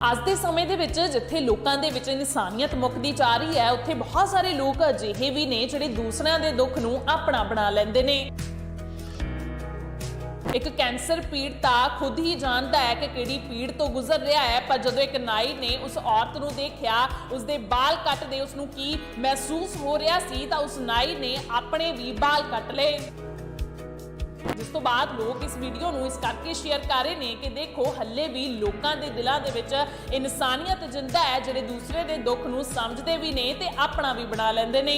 ਅੱਜ ਦੇ ਸਮੇਂ ਦੇ ਵਿੱਚ ਜਿੱਥੇ ਲੋਕਾਂ ਦੇ ਵਿੱਚ ਇਨਸਾਨੀਅਤ ਮੁੱਕਦੀ ਜਾ ਰਹੀ ਹੈ, ਉੱਥੇ ਬਹੁਤ ਸਾਰੇ ਲੋਕ ਅਜਿਹੇ ਵੀ ਨੇ ਜਿਹੜੇ ਦੂਸਰਿਆਂ ਦੇ ਦੁੱਖ ਨੂੰ ਆਪਣਾ ਬਣਾ ਲੈਂਦੇ ਨੇ। ਇੱਕ ਕੈਂਸਰ ਪੀੜਤਾ ਖੁਦ ਹੀ ਜਾਣਦਾ ਹੈ ਕਿ ਕਿਹੜੀ ਪੀੜ ਤੋਂ ਗੁਜ਼ਰ ਰਿਹਾ ਹੈ, ਪਰ ਜਦੋਂ ਇੱਕ ਨਾਈ ਨੇ ਉਸ ਔਰਤ ਨੂੰ ਦੇਖਿਆ ਉਸ ਦੇ ਬਾਲ ਕੱਟਦੇ ਉਸ ਨੂੰ ਕੀ ਮਹਿਸੂਸ ਹੋ ਰਿਹਾ ਸੀ, ਤਾਂ ਉਸ ਨਾਈ ਨੇ ਆਪਣੇ ਵੀ ਬਾਲ ਕੱਟ ਲਏ। ਜਿਸ ਤੋਂ ਬਾਅਦ ਲੋਕ ਇਸ ਵੀਡੀਓ ਨੂੰ ਇਸ ਕਰਕੇ ਸ਼ੇਅਰ ਕਰ ਰਹੇ ਨੇ ਕਿ ਦੇਖੋ, ਹੱਲੇ ਵੀ ਲੋਕਾਂ ਦੇ ਦਿਲਾਂ ਦੇ ਵਿੱਚ ਇਨਸਾਨੀਅਤ ਜਿੰਦਾ ਹੈ, ਜਿਹੜੇ ਦੂਸਰੇ ਦੇ ਦੁੱਖ ਨੂੰ ਸਮਝਦੇ ਵੀ ਨੇ ਤੇ ਆਪਣਾ ਵੀ ਬਣਾ ਲੈਂਦੇ ਨੇ।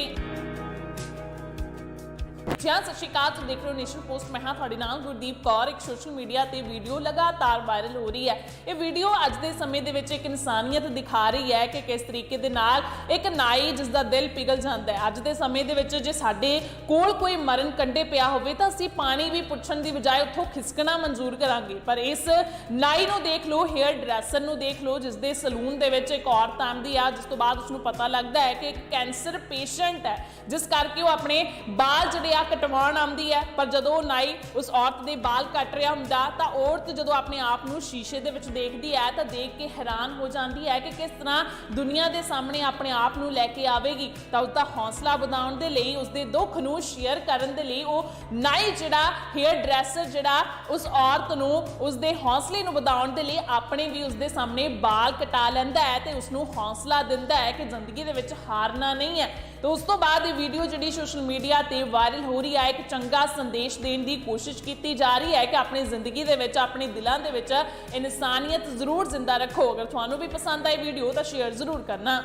ਜੀ ਸਤਿ ਸ਼੍ਰੀ ਅਕਾਲ, ਤੁਸੀਂ ਦੇਖ ਰਹੇ ਹੋ ਨੇਸ਼ਨ ਪੋਸਟ। ਮੈਂ ਹਾਂ ਤੁਹਾਡੇ ਨਾਲ ਗੁਰਦੀਪ ਕੌਰ। ਇੱਕ ਸੋਸ਼ਲ ਮੀਡੀਆ ਤੇ ਵੀਡੀਓ ਲਗਾਤਾਰ ਵਾਇਰਲ ਹੋ ਰਹੀ ਹੈ। ਇਹ ਵੀਡੀਓ ਅੱਜ ਦੇ ਸਮੇਂ ਦੇ ਵਿੱਚ ਇੱਕ ਇਨਸਾਨੀਅਤ ਦਿਖਾ ਰਹੀ ਹੈ ਕਿ ਕਿਸ ਤਰੀਕੇ ਦੇ ਨਾਲ ਇੱਕ ਨਾਈ ਜਿਸ ਦਾ ਦਿਲ ਪਿਘਲ ਜਾਂਦਾ ਹੈ। ਅੱਜ ਦੇ ਸਮੇਂ ਦੇ ਵਿੱਚ ਜੇ ਸਾਡੇ ਕੋਲ ਕੋਈ ਮਰਨ ਕੰਡੇ ਪਿਆ ਹੋਵੇ, ਤਾਂ ਅਸੀਂ ਪਾਣੀ ਵੀ ਪੁੱਛਣ ਦੀ ਬਜਾਏ ਉੱਥੋਂ ਖਿਸਕਣਾ ਮਨਜ਼ੂਰ ਕਰਾਂਗੇ। ਪਰ ਇਸ ਨਾਈ ਨੂੰ ਦੇਖ ਲਓ, ਹੇਅਰ ਡਰੈਸਰ ਨੂੰ ਦੇਖ ਲਓ ਜਿਸ ਦੇ ਸਲੂਨ ਦੇ ਵਿੱਚ ਇੱਕ ਔਰਤ ਆਉਂਦੀ ਆ, ਜਿਸ ਤੋਂ ਬਾਅਦ ਉਸ ਨੂੰ ਪਤਾ ਲੱਗਦਾ ਹੈ ਕਿ ਇੱਕ ਕੈਂਸਰ ਪੇਸ਼ੈਂਟ ਹੈ, ਜਿਸ ਕਰਕੇ ਉਹ ਆਪਣੇ ਬਾਲ ਜਿਹੜੇ ਆ ਕਟਵਾਉਣ ਆਉਂਦੀ ਹੈ, ਪਰ ਜਦੋਂ ਉਹ ਨਾਈ ਉਸ ਔਰਤ ਦੇ ਬਾਲ ਕੱਟ ਰਿਹਾ ਹੁੰਦਾ, ਤਾਂ ਔਰਤ ਜਦੋਂ ਆਪਣੇ ਆਪ ਨੂੰ ਸ਼ੀਸ਼ੇ ਦੇ ਵਿੱਚ ਦੇਖਦੀ ਹੈ, ਤਾਂ ਦੇਖ ਕੇ ਹੈਰਾਨ ਹੋ ਜਾਂਦੀ ਹੈ ਕਿ ਕਿਸ ਤਰ੍ਹਾਂ ਦੁਨੀਆ ਦੇ ਸਾਹਮਣੇ ਆਪਣੇ ਆਪ ਨੂੰ ਲੈ ਕੇ ਆਵੇਗੀ। ਤਾਂ ਉਸ ਦਾ ਹੌਸਲਾ ਵਧਾਉਣ ਦੇ ਲਈ ਉਸ ਦੇ ਦੁੱਖ ਨੂੰ ਸ਼ੇਅਰ ਕਰਨ ਦੇ ਲਈ ਉਹ ਨਾਈ ਜਿਹੜਾ ਹੇਅਰ ਡਰੈਸਰ ਜਿਹੜਾ ਉਸ ਔਰਤ ਨੂੰ ਉਸ ਦੇ ਹੌਸਲੇ ਨੂੰ ਵਧਾਉਣ ਦੇ ਲਈ ਆਪਣੇ ਵੀ ਉਸ ਦੇ ਸਾਹਮਣੇ ਬਾਲ ਕਟਾ ਲੈਂਦਾ ਹੈ ਤੇ ਉਸ ਨੂੰ ਹੌਸਲਾ ਦਿੰਦਾ ਹੈ ਕਿ ਜ਼ਿੰਦਗੀ ਦੇ ਵਿੱਚ ਹਾਰਨਾ ਨਹੀਂ ਹੈ। ਤੇ ਉਸ ਤੋਂ ਬਾਅਦ ਇਹ ਵੀਡੀਓ ਜਿਹੜੀ ਸੋਸ਼ਲ ਮੀਡੀਆ ਤੇ ਵਾਇਰਲ ਹੋ ਰਹੀ ਹੈ ਇੱਕ ਚੰਗਾ ਸੰਦੇਸ਼ ਦੇਣ ਦੀ ਕੋਸ਼ਿਸ਼ ਕੀਤੀ ਜਾ ਰਹੀ ਹੈ ਕਿ ਆਪਣੀ ਜ਼ਿੰਦਗੀ ਦੇ ਵਿੱਚ, ਆਪਣੇ ਦਿਲਾਂ ਦੇ ਵਿੱਚ ਇਨਸਾਨੀਅਤ ਜ਼ਰੂਰ ਜ਼ਿੰਦਾ ਰੱਖੋ। ਅਗਰ ਤੁਹਾਨੂੰ ਵੀ ਪਸੰਦ ਆਈ ਵੀਡੀਓ ਤਾਂ ਸ਼ੇਅਰ ਜ਼ਰੂਰ ਕਰਨਾ।